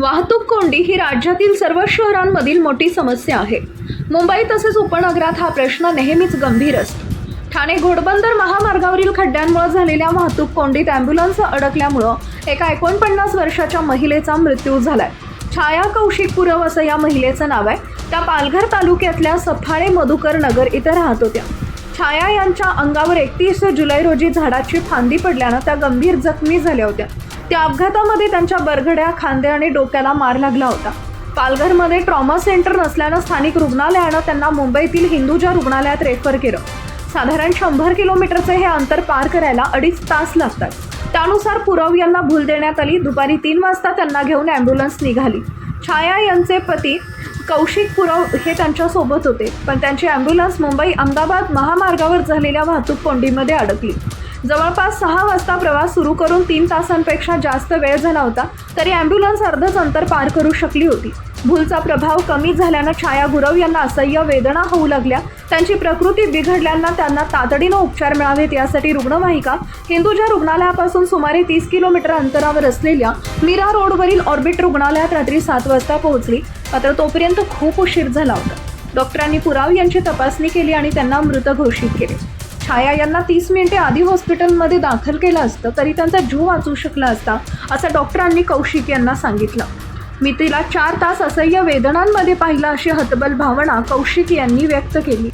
वाहतूक कोंडी ही राज्यातील सर्व शहरांमधील मोठी समस्या आहे. मुंबई तसेच उपनगरात हा प्रश्न नेहमीच गंभीर असतो. ठाणे घोडबंदर महामार्गावरील खड्ड्यांमुळे झालेल्या वाहतूक कोंडीत ॲम्ब्युलन्स अडकल्यामुळं एका एकोणपन्नास वर्षाच्या महिलेचा मृत्यू झालाय. छाया कौशिक पुरव असं या महिलेचं नाव आहे. त्या पालघर तालुक्यातल्या सफाळे मधुकर नगर इथं राहत होत्या. छाया यांच्या अंगावर एकतीस जुलै रोजी झाडाची फांदी पडल्यानं त्या गंभीर जखमी झाल्या होत्या. त्या अपघातामध्ये त्यांच्या बरगड्या खांद्या आणि डोक्याला मार लागला होता. पालघरमध्ये ट्रॉमा सेंटर नसल्यानं स्थानिक रुग्णालयानं त्यांना मुंबईतील हिंदुजा रुग्णालयात रेफर केलं. साधारण शंभर किलोमीटरचे हे अंतर पार करायला अडीच तास लागतात. त्यानुसार पुरव यांना भूल देण्यात आली. दुपारी तीन वाजता त्यांना घेऊन ॲम्ब्युलन्स निघाली. छाया यांचे पती कौशिक पुरव हे त्यांच्यासोबत होते पण त्यांची ॲम्ब्युलन्स मुंबई अहमदाबाद महामार्गावर झालेल्या वाहतूक कोंडीमध्ये अडकली. जवळपास सहा वाजता प्रवास सुरू करून तीन तासांपेक्षा जास्त वेळ झाला होता तरी ॲम्ब्युलन्स अर्धच अंतर पार करू शकली होती. भूलचा प्रभाव कमी झाल्यानं छाया गुरव यांना असह्य वेदना होऊ लागल्या. त्यांची प्रकृती बिघडल्यानं त्यांना तातडीनं उपचार मिळावेत यासाठी रुग्णवाहिका हिंदुजा रुग्णालयापासून सुमारे तीस किलोमीटर अंतरावर असलेल्या मीरा रोडवरील ऑर्बिट रुग्णालयात रात्री सात वाजता पोहोचली. मात्र तोपर्यंत खूप उशीर झाला होता. डॉक्टरांनी पुराव यांची तपासणी केली आणि त्यांना मृत घोषित केले. छाया यांना तीस मिनिटे आधी हॉस्पिटलमध्ये दाखल केलं असतं तरी त्यांचा जीव वाचू शकला असता असं डॉक्टरांनी कौशिक यांना सांगितलं. मी तिला चार तास असह्य वेदनांमध्ये पाहिलं अशी हतबल भावना कौशिक यांनी व्यक्त केली.